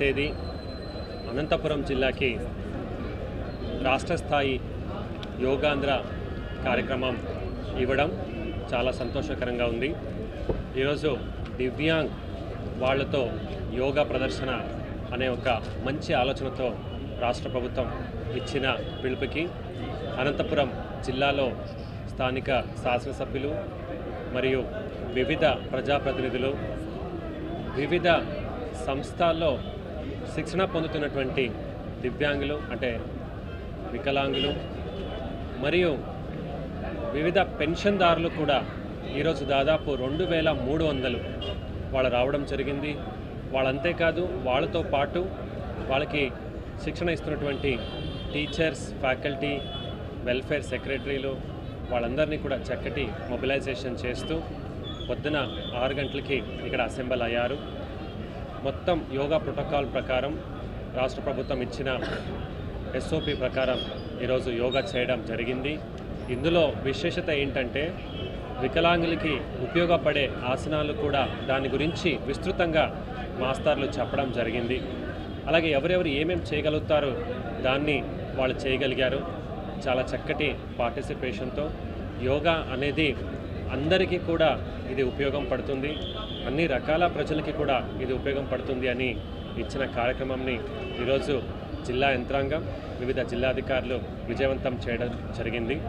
తేదీ అనంతపురం జిల్లాకి రాష్ట్ర స్థాయి యోగాంధ్ర కార్యక్రమం ఇవ్వడం చాలా సంతోషకరంగా ఉంది. ఈరోజు దివ్యాంగ్ వాళ్ళతో యోగా ప్రదర్శన అనే ఒక మంచి ఆలోచనతో రాష్ట్ర ప్రభుత్వం ఇచ్చిన పిలుపుకి అనంతపురం జిల్లాలో స్థానిక శాసనసభ్యులు మరియు వివిధ ప్రజాప్రతినిధులు వివిధ సంస్థల్లో శిక్షణ పొందుతున్నటువంటి దివ్యాంగులు అంటే వికలాంగులు మరియు వివిధ పెన్షన్దారులు కూడా ఈరోజు దాదాపు రెండు వేల మూడు వందలు వాళ్ళు రావడం జరిగింది. వాళ్ళంతేకాదు వాళ్ళతో పాటు వాళ్ళకి శిక్షణ ఇస్తున్నటువంటి టీచర్స్ ఫ్యాకల్టీ వెల్ఫేర్ సెక్రటరీలు వాళ్ళందరినీ కూడా చక్కటి మొబిలైజేషన్ చేస్తూ పొద్దున ఆరు గంటలకి ఇక్కడ అసెంబ్ల్ అయ్యారు మొత్తం యోగా ప్రోటోకాల్ ప్రకారం రాష్ట్ర ప్రభుత్వం ఇచ్చిన ఎస్ఓపి ప్రకారం ఈరోజు యోగా చేయడం జరిగింది. ఇందులో విశేషత ఏంటంటే వికలాంగులకి ఉపయోగపడే ఆసనాలు కూడా దాని గురించి విస్తృతంగా మాస్టర్లు చెప్పడం జరిగింది. అలాగే ఎవరెవరు ఏమేమి చేయగలుగుతారో దాన్ని వాళ్ళు చేయగలిగారు. చాలా చక్కటి పార్టిసిపేషన్తో యోగా అనేది అందరికీ కూడా ఇది ఉపయోగం పడుతుంది. అన్ని రకాల ప్రజలకి కూడా ఇది ఉపయోగం పడుతుంది అని ఇచ్చిన కార్యక్రమంని ఈరోజు జిల్లా యంత్రాంగం వివిధ జిల్లాధికారులు విజయవంతం చేయడం జరిగింది.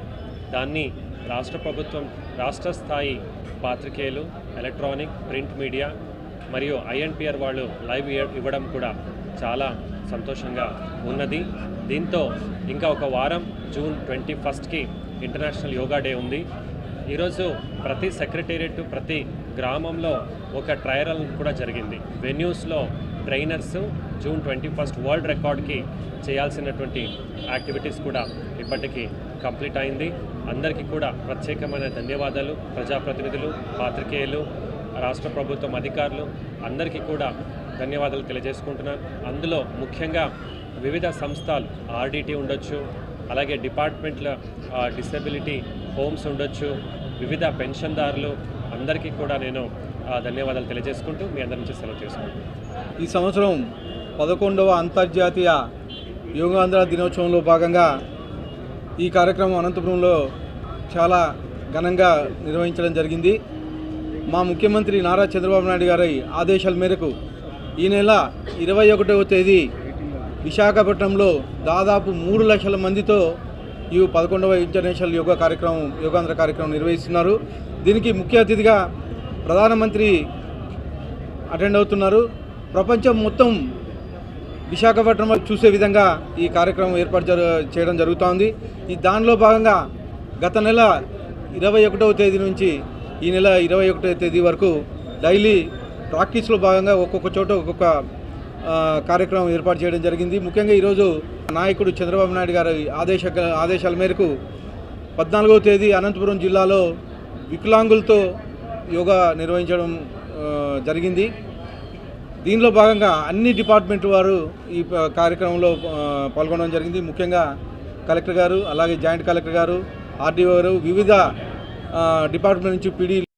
దాన్ని రాష్ట్ర ప్రభుత్వం రాష్ట్ర స్థాయి పాత్రికేయులు ఎలక్ట్రానిక్ ప్రింట్ మీడియా మరియు ఐఎన్పిఆర్ వాళ్ళు లైవ్ ఇవ్వ- ఇవ్వడం కూడా చాలా సంతోషంగా ఉన్నది. దీంతో ఇంకా ఒక వారం జూన్ ట్వంటీ ఫస్ట్కి ఇంటర్నేషనల్ యోగా డే ఉంది. ఈరోజు ప్రతి సెక్రటేరియట్ ప్రతి గ్రామంలో ఒక ట్రయల్ కూడా జరిగింది. వెన్యూస్లో trainers June twenty first world రికార్డ్కి చేయాల్సినటువంటి యాక్టివిటీస్ కూడా ఇప్పటికీ కంప్లీట్ అయింది. అందరికీ కూడా ప్రత్యేకమైన ధన్యవాదాలు ప్రజాప్రతినిధులు పాత్రికేయులు రాష్ట్ర ప్రభుత్వం అధికారులు అందరికీ కూడా ధన్యవాదాలు తెలియజేసుకుంటున్నాను అందులో ముఖ్యంగా వివిధ సంస్థలు ఆర్డిటీ ఉండొచ్చు అలాగే డిపార్ట్మెంట్ల డిసెబిలిటీ హోమ్స్ ఉండొచ్చు వివిధ పెన్షన్దారులు అందరికీ కూడా నేను ఆ, ధన్యవాదాలు తెలియజేసుకుంటూ మీ అందరి నుంచి సెలవు చేసుకుంటాను ఈ సంవత్సరం పదకొండవ అంతర్జాతీయ యోగాంధ్ర దినోత్సవంలో భాగంగా ఈ కార్యక్రమం అనంతపురంలో చాలా ఘనంగా నిర్వహించడం జరిగింది. మా ముఖ్యమంత్రి నారా చంద్రబాబు నాయుడు గారి ఆదేశాల మేరకు ఈ నెల ఇరవై ఒకటవ తేదీ విశాఖపట్నంలో దాదాపు మూడు లక్షల మందితో ఈ పదకొండవ ఇంటర్నేషనల్ యోగా కార్యక్రమం యోగాంధ్ర కార్యక్రమం నిర్వహిస్తున్నారు. దీనికి ముఖ్య అతిథిగా ప్రధానమంత్రి అటెండ్ అవుతున్నారు. ప్రపంచం మొత్తం విశాఖపట్నం చూసే విధంగా ఈ కార్యక్రమం ఏర్పాటు చేయడం జరుగుతోంది. ఈ దానిలో భాగంగా గత నెల ఇరవై ఒకటవ తేదీ నుంచి ఈ నెల ఇరవై ఒకటవ తేదీ వరకు డైలీ ప్రాక్టీస్లో భాగంగా ఒక్కొక్క చోట ఒక్కొక్క కార్యక్రమం ఏర్పాటు చేయడం జరిగింది. ముఖ్యంగా ఈరోజు నాయకుడు చంద్రబాబు నాయుడు గారి ఆదేశ ఆదేశాల మేరకు పద్నాలుగవ తేదీ అనంతపురం జిల్లాలో వికలాంగులతో యోగా నిర్వహించడం జరిగింది. దీనిలో భాగంగా అన్ని డిపార్ట్మెంట్ వారు ఈ కార్యక్రమంలో పాల్గొనడం జరిగింది. ముఖ్యంగా కలెక్టర్ గారు అలాగే జాయింట్ కలెక్టర్ గారు ఆర్డీఓ గారు వివిధ డిపార్ట్మెంట్ నుంచి పీడీ